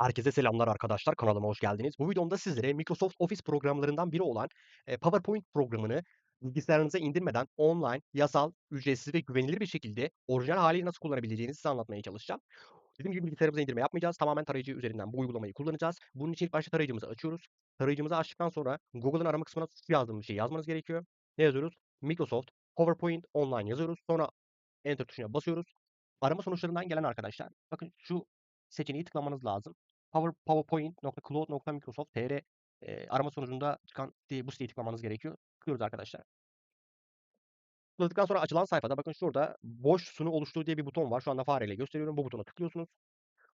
Herkese selamlar arkadaşlar. Kanalıma hoş geldiniz. Bu videomda sizlere Microsoft Office programlarından biri olan PowerPoint programını bilgisayarınıza indirmeden online, yasal, ücretsiz ve güvenilir bir şekilde orijinal haliyle nasıl kullanabileceğinizi size anlatmaya çalışacağım. Dediğim gibi bilgisayarımıza indirme yapmayacağız. Tamamen tarayıcı üzerinden bu uygulamayı kullanacağız. Bunun için ilk başta tarayıcımızı açıyoruz. Tarayıcımızı açtıktan sonra Google'ın arama kısmına şu yazdığımız şeyi yazmanız gerekiyor. Ne yazıyoruz? Microsoft PowerPoint Online yazıyoruz. Sonra Enter tuşuna basıyoruz. Arama sonuçlarından gelen arkadaşlar, bakın şu seçeneği tıklamanız lazım. Power, powerpoint.cloud.microsoft.tr e, arama sonucunda çıkan siteyi, bu siteyi tıklamanız gerekiyor. Tıklıyoruz arkadaşlar. Tıkladıktan sonra açılan sayfada bakın şurada boş sunu oluştur diye bir buton var. Şu anda fareyle gösteriyorum. Bu butona tıklıyorsunuz.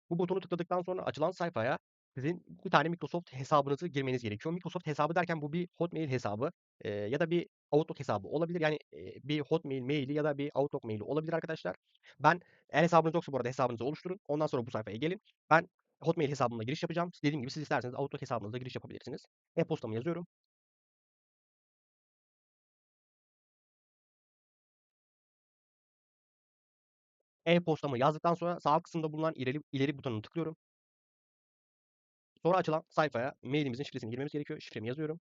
Bu butonu tıkladıktan sonra açılan sayfaya sizin bir tane Microsoft hesabınızı girmeniz gerekiyor. Microsoft hesabı derken bu bir Hotmail hesabı e, ya da bir Outlook hesabı olabilir. Yani e, bir Hotmail maili ya da bir Outlook maili olabilir arkadaşlar. Ben eğer hesabınız yoksa bu arada hesabınızı oluşturun. Ondan sonra bu sayfaya gelin. Ben Hotmail hesabımla giriş yapacağım. Dediğim gibi siz isterseniz Outlook hesabınızla giriş yapabilirsiniz. E-postamı yazıyorum. E-postamı yazdıktan sonra sağ kısımda bulunan ileri, ileri butonunu tıklıyorum. Sonra açılan sayfaya mailimizin şifresini girmemiz gerekiyor. Şifremi yazıyorum.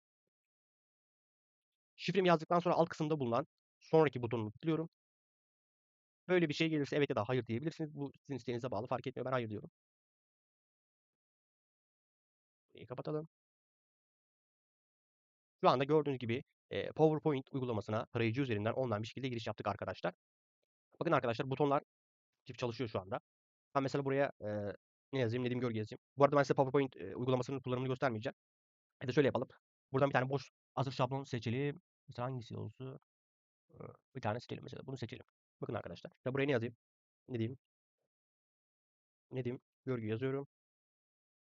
Şifremi yazdıktan sonra alt kısımda bulunan sonraki butonunu tıklıyorum. Böyle bir şey gelirse evet ya da hayır diyebilirsiniz. Bu sizin isteğinize bağlı fark etmiyor. Ben hayır diyorum. Burayı kapatalım. Şu anda gördüğünüz gibi e, PowerPoint uygulamasına tarayıcı üzerinden online bir şekilde giriş yaptık arkadaşlar. Bakın arkadaşlar butonlar çift çalışıyor şu anda. Ben mesela buraya e, ne yazayım? Nedim Gölge yazayım. Bu arada ben size PowerPoint e, uygulamasının kullanımını göstermeyeceğim. Ya da şöyle yapalım. Buradan bir tane boş hazır şablon seçelim. Mesela hangisi olsun? Bir tane seçelim mesela. Bunu seçelim. Bakın arkadaşlar. Ya buraya ne yazayım? Ne diyeyim? Ne diyeyim? Görgü yazıyorum.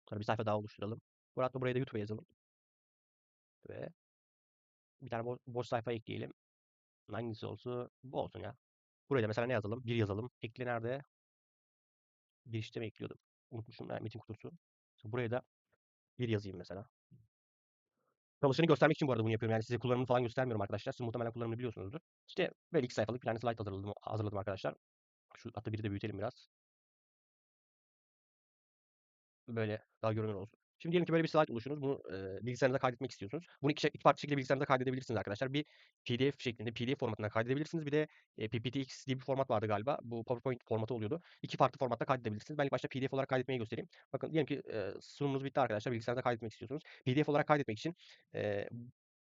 Sonra bir sayfa daha oluşturalım. Burada buraya da YouTube yazalım. Ve bir tane boş, boş sayfa ekleyelim. Hangisi olsun? Bu olsun ya. Buraya da mesela ne yazalım? Bir yazalım. Ekle nerede? Girişte mi ekliyordum? Unutmuşum. Yani metin kutusu. Buraya da bir yazayım mesela. Çalışanı göstermek için bu arada bunu yapıyorum. Yani size kullanımını falan göstermiyorum arkadaşlar. Siz muhtemelen kullanımını biliyorsunuzdur. İşte böyle iki sayfalık bir tane slide hazırladım, hazırladım arkadaşlar. Şu hatta biri de büyütelim biraz. Böyle daha görünür olsun. Şimdi diyelim ki böyle bir slide oluşturdunuz. Bunu e, bilgisayarınıza kaydetmek istiyorsunuz. Bunu iki, iki farklı şekilde bilgisayarınıza kaydedebilirsiniz arkadaşlar. Bir PDF şeklinde PDF formatına kaydedebilirsiniz. Bir de e, PPTX diye bir format vardı galiba. Bu PowerPoint formatı oluyordu. İki farklı formatta kaydedebilirsiniz. Ben ilk başta PDF olarak kaydetmeyi göstereyim. Bakın diyelim ki e, sunumunuz bitti arkadaşlar. Bilgisayarınıza kaydetmek istiyorsunuz. PDF olarak kaydetmek için e,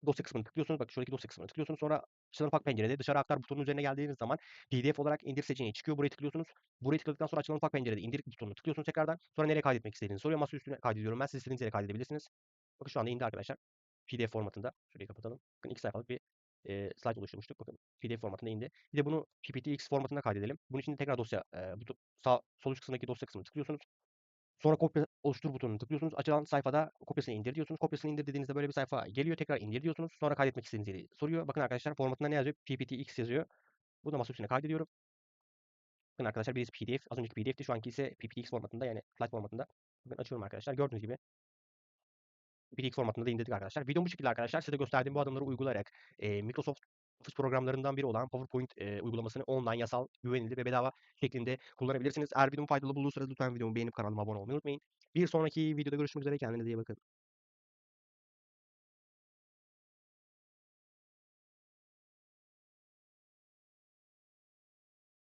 dosya kısmını tıklıyorsunuz. Bak şuradaki dosya kısmını tıklıyorsunuz. Sonra açılan ufak pencerede dışarı aktar butonun üzerine geldiğiniz zaman PDF olarak indir seçeneği çıkıyor. Buraya tıklıyorsunuz. Burayı tıkladıktan sonra açılan ufak pencerede indir butonunu tıklıyorsunuz tekrardan. Sonra nereye kaydetmek istediğinizi soruyor. Masa üstüne kaydediyorum. Ben siz istediğiniz yere kaydedebilirsiniz. Bakın şu anda indi arkadaşlar. PDF formatında. Şurayı kapatalım. Bakın iki sayfalık bir e, slide oluşturmuştuk. Bakın PDF formatında indi. Bir de bunu PPTX formatında kaydedelim. Bunun için tekrar dosya e, buton, sağ sol üst kısmındaki dosya kısmını tıklıyorsunuz. Sonra kopya oluştur butonunu tıklıyorsunuz. Açılan sayfada kopyasını indir diyorsunuz. Kopyasını indir dediğinizde böyle bir sayfa geliyor. Tekrar indir diyorsunuz. Sonra kaydetmek istediğiniz yeri soruyor. Bakın arkadaşlar formatında ne yazıyor? PPTX yazıyor. Bunu da masa üstüne kaydediyorum. Bakın arkadaşlar birisi PDF. Az önceki PDF'ti. Şu anki ise PPTX formatında yani slide formatında. Bakın açıyorum arkadaşlar. Gördüğünüz gibi PPTX formatında da indirdik arkadaşlar. Videom bu şekilde arkadaşlar. Size gösterdiğim bu adımları uygulayarak e, Microsoft Office programlarından biri olan PowerPoint e, uygulamasını online, yasal, güvenilir ve bedava şeklinde kullanabilirsiniz. Eğer videomu faydalı bulduysanız lütfen videomu beğenip kanalıma abone olmayı unutmayın. Bir sonraki videoda görüşmek üzere. Kendinize iyi bakın.